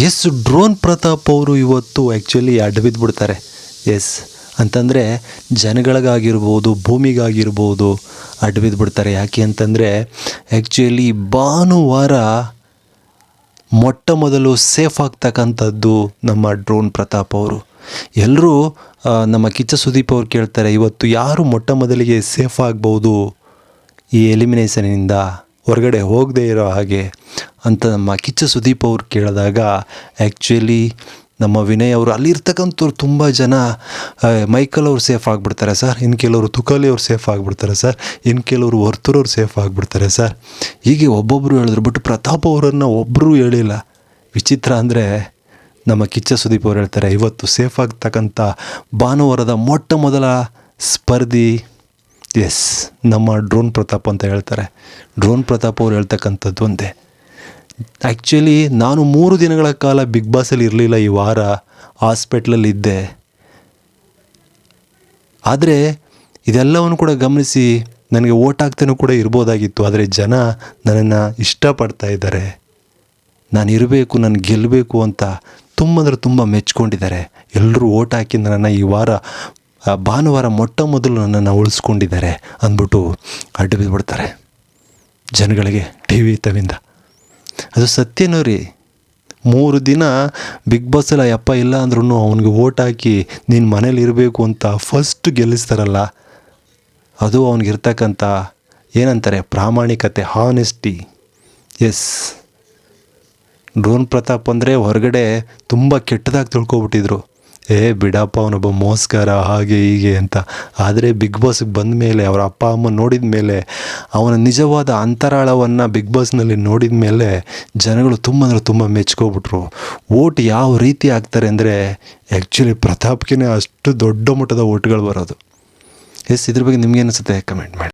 S, drone Pratap ಅವರು ಇವತ್ತು actually ಅಡ್ಬಿದ್ಬಿಡ್ತಾರೆ S, ಅಂತಂದರೆ ಜನಗಳಿಗಾಗಿರ್ಬೋದು, ಭೂಮಿಗಾಗಿರ್ಬೋದು ಅಡ್ಬಿದ್ಬಿಡ್ತಾರೆ ಯಾಕೆ ಅಂತಂದರೆ ಆ್ಯಕ್ಚುಲಿ ಭಾನುವಾರ ಮೊಟ್ಟ ಮೊದಲು ಸೇಫ್ ಆಗ್ತಕ್ಕಂಥದ್ದು ನಮ್ಮ ಡ್ರೋನ್ ಪ್ರತಾಪ್ ಅವರು. ಎಲ್ಲರೂ ನಮ್ಮ ಕಿಚ್ಚ ಸುದೀಪ್ ಅವ್ರು ಕೇಳ್ತಾರೆ, ಇವತ್ತು ಯಾರು ಮೊಟ್ಟ ಮೊದಲಿಗೆ ಸೇಫ್ ಆಗ್ಬೋದು ಈ ಎಲಿಮಿನೇಷನಿಂದ ಹೊರಗಡೆ ಹೋಗದೇ ಇರೋ ಹಾಗೆ ಅಂತ ನಮ್ಮ ಕಿಚ್ಚ ಸುದೀಪ್ ಅವ್ರು ಕೇಳಿದಾಗ ಆ್ಯಕ್ಚುಲಿ ನಮ್ಮ ವಿನಯ್ ಅವರು ಅಲ್ಲಿರ್ತಕ್ಕಂಥವ್ರು ತುಂಬ ಜನ ಮೈಕಲ್ ಅವ್ರು ಸೇಫ್ ಆಗಿಬಿಡ್ತಾರೆ ಸರ್. ಇನ್ನು ಕೆಲವರು ತುಕಾಲಿ ಅವ್ರು ಸೇಫ್ ಆಗಿಬಿಡ್ತಾರೆ ಸರ್. ಇನ್ನು ಕೆಲವರು ವರ್ತೂರವ್ರು ಸೇಫ್ ಆಗಿಬಿಡ್ತಾರೆ ಸರ್. ಹೀಗೆ ಒಬ್ಬೊಬ್ಬರು ಹೇಳಿದ್ರು ಬಟ್ ಪ್ರತಾಪ್ ಅವರನ್ನು ಒಬ್ಬರೂ ಹೇಳಿಲ್ಲ. ವಿಚಿತ್ರ ಅಂದರೆ ನಮ್ಮ ಕಿಚ್ಚ ಸುದೀಪ್ ಅವ್ರು ಹೇಳ್ತಾರೆ, ಇವತ್ತು ಸೇಫ್ ಆಗ್ತಕ್ಕಂಥ ಭಾನುವಾರದ ಮೊಟ್ಟ ಮೊದಲ ಸ್ಪರ್ಧಿ ಎಸ್, ನಮ್ಮ ಡ್ರೋನ್ ಪ್ರತಾಪ್ ಅಂತ ಹೇಳ್ತಾರೆ. ಡ್ರೋನ್ ಪ್ರತಾಪ್ ಅವ್ರು ಹೇಳ್ತಕ್ಕಂಥದ್ದು ಒಂದೇ. ಆ್ಯಕ್ಚುಲಿ ನಾನು ಮೂರು ದಿನಗಳ ಕಾಲ ಬಿಗ್ ಬಾಸಲ್ಲಿ ಇರಲಿಲ್ಲ ಈ ವಾರ ಹಾಸ್ಪಿಟ್ಲಲ್ಲಿದ್ದೆ ಆದರೆ ಇದೆಲ್ಲವನ್ನು ಕೂಡ ಗಮನಿಸಿ ನನಗೆ ಓಟ್ ಹಾಕ್ತೇನೂ ಕೂಡ ಇರ್ಬೋದಾಗಿತ್ತು. ಆದರೆ ಜನ ನನ್ನನ್ನು ಇಷ್ಟಪಡ್ತಾ ಇದ್ದಾರೆ. ನಾನು ಇರಬೇಕು, ನಾನು ಗೆಲ್ಲಬೇಕು ಅಂತ ತುಂಬ ಅಂದರೆ ತುಂಬ ಮೆಚ್ಕೊಂಡಿದ್ದಾರೆ. ಎಲ್ಲರೂ ಓಟ್ ಹಾಕಿ ನನ್ನನ್ನು ಈ ವಾರ ಭಾನುವಾರ ಮೊಟ್ಟ ಮೊದಲು ನನ್ನನ್ನು ಉಳಿಸ್ಕೊಂಡಿದ್ದಾರೆ ಅಂದ್ಬಿಟ್ಟು ಅಡ್ಡ ಬಿದ್ದುಬಿಡ್ತಾರೆ ಜನಗಳಿಗೆ ಟಿ ವಿ ತವಿಂದ ಅದು ಸತ್ಯನೂ ರೀ. ಮೂರು ದಿನ ಬಿಗ್ ಬಾಸಲ್ಲಿ ಅಪ್ಪ ಇಲ್ಲ ಅಂದ್ರೂ ಅವನಿಗೆ ಓಟ್ ಹಾಕಿ ನಿನ್ನ ಮನೇಲಿ ಇರಬೇಕು ಅಂತ ಫಸ್ಟ್ ಗೆಲ್ಲಿಸ್ತಾರಲ್ಲ, ಅದು ಅವನಿಗಿರ್ತಕ್ಕಂಥ ಏನಂತಾರೆ, ಪ್ರಾಮಾಣಿಕತೆ ಹಾನೆಸ್ಟಿ ಎಸ್ ಡ್ರೋನ್ ಪ್ರತಾಪ್ ಅಂದರೆ ಹೊರಗಡೆ ತುಂಬ ಕೆಟ್ಟದಾಗಿ ತಿಳ್ಕೊಬಿಟ್ಟಿದ್ರು. ಏ ಬಿಡಪ್ಪ, ಅವನೊಬ್ಬ ಮೋಸ್ಕರ ಹಾಗೆ ಹೀಗೆ ಅಂತ. ಆದರೆ ಬಿಗ್ ಬಾಸ್ಗೆ ಬಂದ ಮೇಲೆ, ಅವರ ಅಪ್ಪ, ಅಮ್ಮ ನೋಡಿದ ಮೇಲೆ, ಅವನ ನಿಜವಾದ ಅಂತರಾಳವನ್ನು ಬಿಗ್ ಬಾಸ್ನಲ್ಲಿ ನೋಡಿದ ಮೇಲೆ ಜನಗಳು ತುಂಬ ಅಂದರೆ ತುಂಬ ಮೆಚ್ಕೋಬಿಟ್ರು. ಓಟ್ ಯಾವ ರೀತಿ ಆಗ್ತಾರೆ ಅಂದರೆ ಆ್ಯಕ್ಚುಲಿ ಪ್ರತಾಪ್ಗೆ ಅಷ್ಟು ದೊಡ್ಡ ಮಟ್ಟದ ಓಟ್ಗಳು ಬರೋದು. ಎಸ್, ಇದ್ರ ಬಗ್ಗೆ ನಿಮ್ಗೆ ಅನಿಸುತ್ತೆ? ಕಮೆಂಟ್ ಮಾಡಿ.